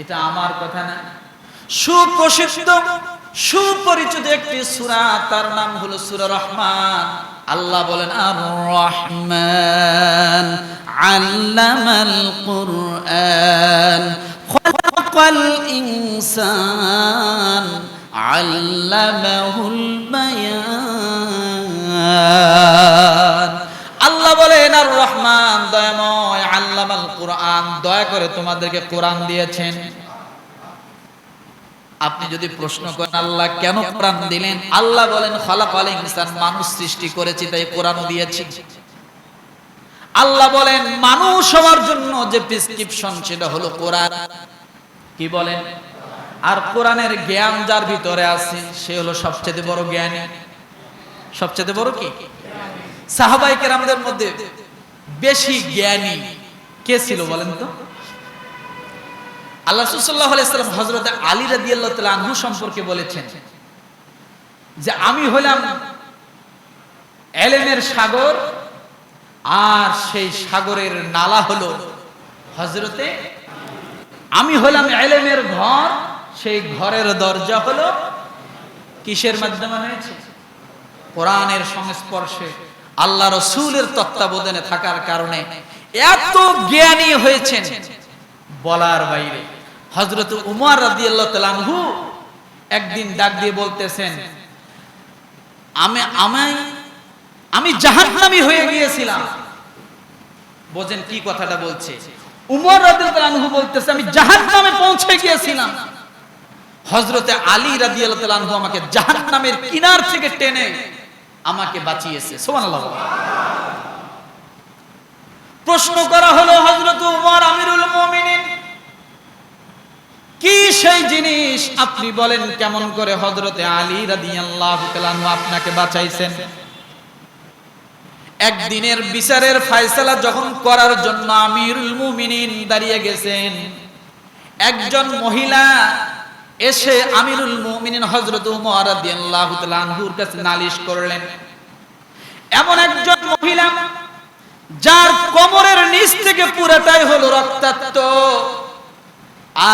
এটা আমার কথা না। সুপ্রসিদ্ধ, সুপরিচিত একটি সূরা, তার নাম হলো সুরা রহমান। আল্লাহ বলেন আর রহমান আল্লামাল কুরআন, খলাকাল ইনসান, আল্লামাহুল বায়ান। বলেন, আর রহমান, দয়াময়, আল্লামাল কোরআন, দয়া করে তোমাদেরকে কোরআন দিয়েছেন। আপনি যদি প্রশ্ন করেন, আল্লাহ কেন কোরআন দিলেন? আল্লাহ বলেন, খলাকাল ইনসান, মানুষ সৃষ্টি করেছি, তাই কোরআন দিয়েছি। আল্লাহ বলেন, মানুষ হওয়ার জন্য যে প্রেসক্রিপশন সেটা হলো কোরআন। কি বলেন? আর কোরআনের জ্ঞান যার ভিতরে আছে, সে হলো সবচেয়ে বড় জ্ঞানী। সবচেয়ে বড় কি? সাহাবাই কেরামদের মধ্যে বেশি জ্ঞানী কে ছিল বলেন তো? আল্লাহ সাল্লাহ আলাইসাল্লাম হজরত আলী রাদি আল্লাহ আনহু সম্পর্কে বলেছেন যে আমি হলাম এলেমের সাগর আর সেই সাগরের নালা হলো হজরতে আমি হলাম এলেমের ঘর সেই ঘরের দরজা হলো কিসের মাধ্যমে হয়েছে? কোরআনের সংস্পর্শে। আল্লাহ রসুলের তত্ত্বাবধানে থাকার কারণে এত জ্ঞানী হয়েছেন বলার বাইরে। হজরত উমর রাদি আল্লাহ একদিন ডাক দিয়ে বলতেছেন, আমি আমায় আমি জাহান্নামী হয়ে গিয়েছিলাম। বোঝেন কি কথাটা বলছে। উমর রাদিয়াল্লাহু বলতেছে, আমি জাহান্নামে পৌঁছে গিয়েছিলাম। হযরতে আলী রাদিয়াল্লাহু আমাকে জাহান্নামের কিনার থেকে টেনে আমাকে বাঁচিয়েছে। সুবহানাল্লাহ। প্রশ্ন করা হলো হজরত উমর আমিরুল মুমিনিন, কি সেই জিনিস আপনি বলেন কেমন করে হজরতে আলী রাদিয়াল্লাহু তাআলা আপনাকে বাঁচাইছেন? একদিনের বিচারের ফায়সালা যখন করার জন্য আমিরুল মুমিনিন দাঁড়িয়ে গেছেন, একজন মহিলা এসে আমিরুল মুমিনিন হযরত উমর রাদিয়াল্লাহু তাআলা আনহুর কাছে নালিশ করলেন, এমন একজন মহিলা যার কোমরের নিচ থেকে পুরোটাই হলো রক্তাক্ত,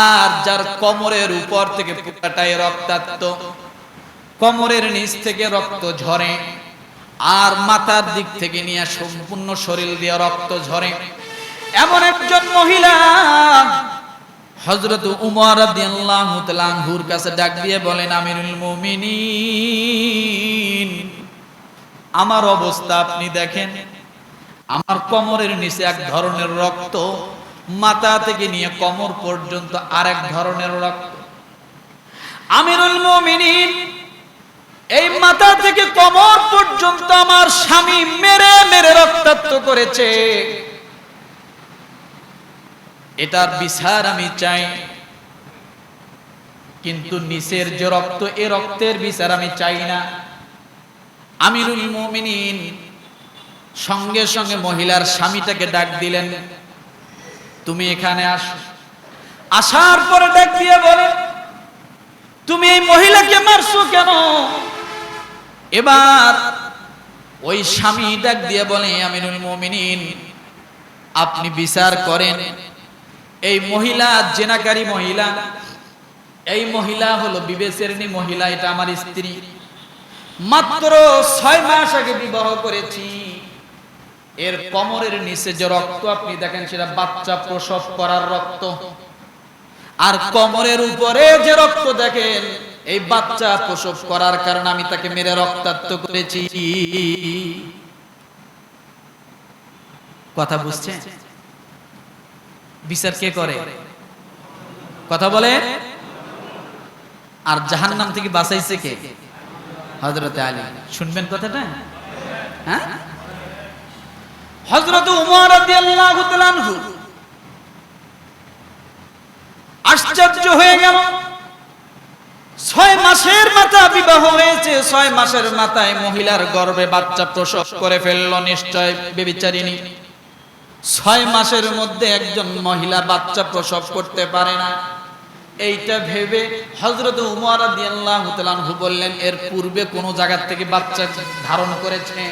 আর যার কোমরের উপর থেকে পুরাটাই রক্তাক্ত, কোমরের নিচ থেকে রক্ত ঝরে, আর মাথার দিক থেকে নিয়ে সম্পূর্ণ শরীর দিয়ে রক্ত ঝরে। এমন একজন মহিলা হজরত উমর আনহুর কাছে ডাক দিয়ে বলেন, আমিরুল মুমিনিন, আমার অবস্থা আপনি দেখেন। আমার কোমরের নিচে এক ধরনের রক্ত, মাথা থেকে নিয়ে কোমর পর্যন্ত আরেক ধরনের রক্ত। আমিরুল মুমিনিন, এই মাথা থেকে কমর পর্যন্ত আমার স্বামী মেরে মেরে রক্তাক্ত করেছে। এটার বিচার আমি চাই। কিন্তু নিচের যে রক্ত, এ রক্তের বিচার আমি চাই না। আমিরুল মুমিনিন সঙ্গে সঙ্গে মহিলার স্বামীটাকে ডাক দিলেন, তুমি এখানে আসো। আসার পরে ডাক দিয়ে বলেন তুমি এই মহিলাকে মারছো কেন? এবার ওই স্বামী ডাক দিয়ে বলে আমিনুল মুমিনিন, আপনি বিচার করেন। এই মহিলা জেনাকারী মহিলা, এই মহিলা হলো বিবেচেরনি মহিলা, এটা আমার স্ত্রী। মাত্র ছয় মাস আগে বিবাহ করেছি। এর কোমরের নিচে যে রক্ত, আপনি দেখেন সেটা বাচ্চা প্রসব করার রক্ত। আর কোমরের উপরে যে রক্ত দেখেন, এই বাচ্চা প্রসব করার কারণে আমি তাকে মেরে রক্তাক্ত করেছি। কথা বুঝছে বিচার কে করে? কথা বলে? আর জাহান নাম থেকে বাঁচাইছে কে? হজরত আলী। শুনবেন কথাটা? হ্যাঁ? হজরত উমর তাআলা আনহু। আশ্চর্য হয়ে গেল। ছয় মাসের মাথা বিবাহ হয়েছে, ছয় মাসের মাথায় মহিলার গর্ভে বাচ্চা প্রসব করে ফেলল নিশ্চয় বেবিচারিনী ছয় মাসের মধ্যে একজন মহিলা বাচ্চা প্রসব করতে পারে না। এইটা ভেবে হজরত উমর রাদিয়াল্লাহু বললেন, এর পূর্বে কোন জায়গা থেকে বাচ্চা ধারণ করেছে?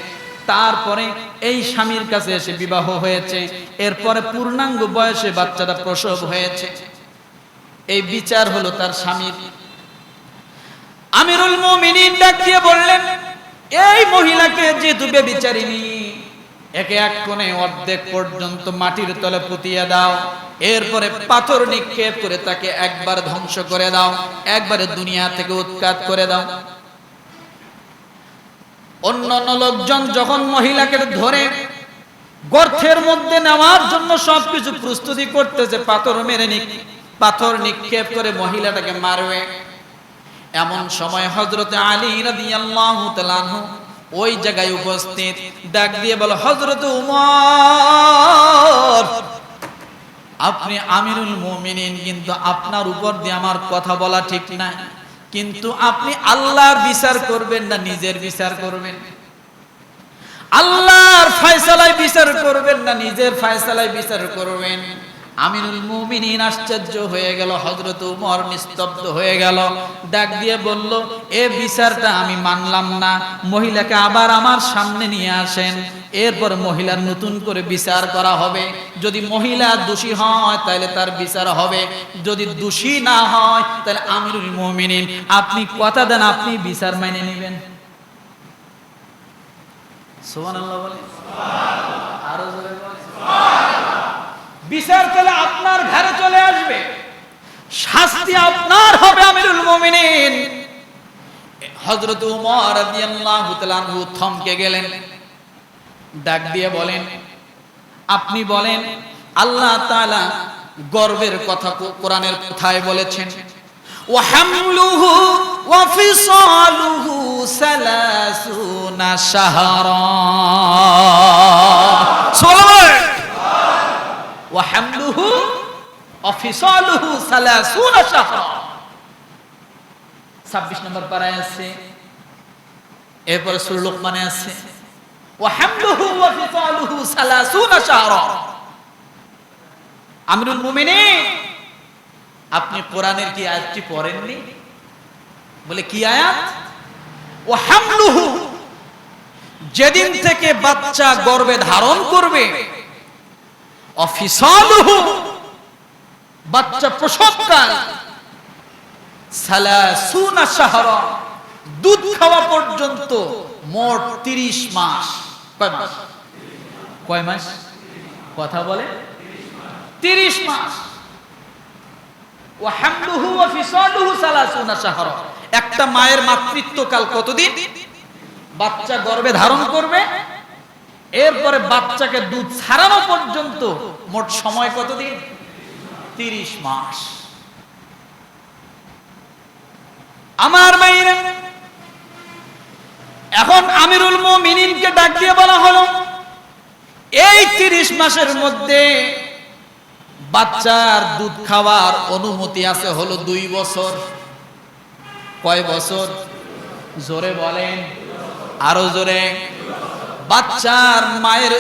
তারপরে এই স্বামীর কাছে এসে বিবাহ হয়েছে। এরপরে পূর্ণাঙ্গ বয়সে বাচ্চাটা প্রসব হয়েছে। এই বিচার হলো তার স্বামীর। আমিরুল মুমিনিন ডাক দিয়ে বললেন, এই মহিলাকে যেহেতু বেবিচারিনী একে এক কোণে অর্ধেক পর্যন্ত মাটির তলে পুঁতিয়া দাও। এরপরে পাথর নিক্ষেপ করে তাকে একবার ধ্বংস করে দাও। একবারে দুনিয়া থেকে উৎখাত করে দাও। অন্যান্য লোকজন যখন মহিলাকে ধরে গর্থের মধ্যে নেওয়ার জন্য সবকিছু প্রস্তুতি করতেছে, পাথর মেরে পাথর নিক্ষেপ করে মহিলাটাকে মারবে। এমন সময় হজরত আলী রাদিয়াল্লাহু তাআলা ওই জায়গায় উপস্থিত। ডাক দিয়ে বল হজরত উমর, আপনি আমিরুল মুমিনিন, কিন্তু আপনার উপর দিয়ে আমার কথা বলা ঠিক না কিন্তু আপনি আল্লাহর বিচার করবেন না, নিজের বিচার করবেন। আল্লাহর ফয়সালায় বিচার করবেন না, নিজের ফয়সালায় বিচার করবেন। আমিনুল মুমিনিন আশ্চর্য হয়ে গেল, হযরত উমর নিস্তব্ধ হয়ে গেল, ডাক দিয়ে বলল, এ বিচারটা আমি মানলাম না, মহিলাকে আবার আমার সামনে নিয়ে আসেন, এরপর মহিলার নতুন করে বিচার করা হবে, যদি মহিলা দোষী হয় তাহলে তার বিচার হবে, যদি দোষী না হয় তাহলে আমিরুল মুমিনিন, আপনি কথা দেন, আপনি বিচার মেনে নেবেন। সুবহানাল্লাহ বলে আরও জোরে বলে বিচার তাহলে আপনার ঘরে চলে আসবে। শাস্তি আপনার হবে, আমিরুল মুমিনিন। হযরত উমর রাদিয়াল্লাহু তাআলা আনহু থমকে গেলেন। ডাক দিয়ে বলেন, আপনি বলেন, আল্লাহ তাআলা গর্বের কথা কোরআনের কথায় বলেছেন ওয়া হামলুহু ওয়া ফিসালুহু সালাসুনা শাহরা وحمله وفصاله ثلاثون شهرا 26 নম্বর পারায় আছে এরপরে সূরা লোকমানে আছে وحمله وفصاله ثلاثون شهرا আমিরুল মুমিনিন আপনি কোরআনের কি আয়াতটি পড়েননি বলে কি আয়াত ও হামলুহু যেদিন থেকে বাচ্চা গর্ভে ধারণ করবে বাচ্চা প্রসবকাল। দুধ খাওয়া পর্যন্ত মোট 30 মাস। কয় মাস? কয় মাস? কথা বলে। 30 মাস। একটা মায়ের মাতৃত্বকাল কতদিন? বাচ্চা গর্ভে ধারণ করবে এরপরে বাচ্চাকে দুধ ছাড়ানো পর্যন্ত মোট সময় কতদিন? 30 মাস। আমার মায়ের এখন আমিরুল মুমিনিনকে ডাক দিয়ে বলা হলো, এই 30 মাসের মধ্যে বাচ্চার দুধ খাওয়ার অনুমতি আছে হলো দুই বছর। কয় বছর? জোরে বলেন। আরও জোরে। বাচ্চার মায়ের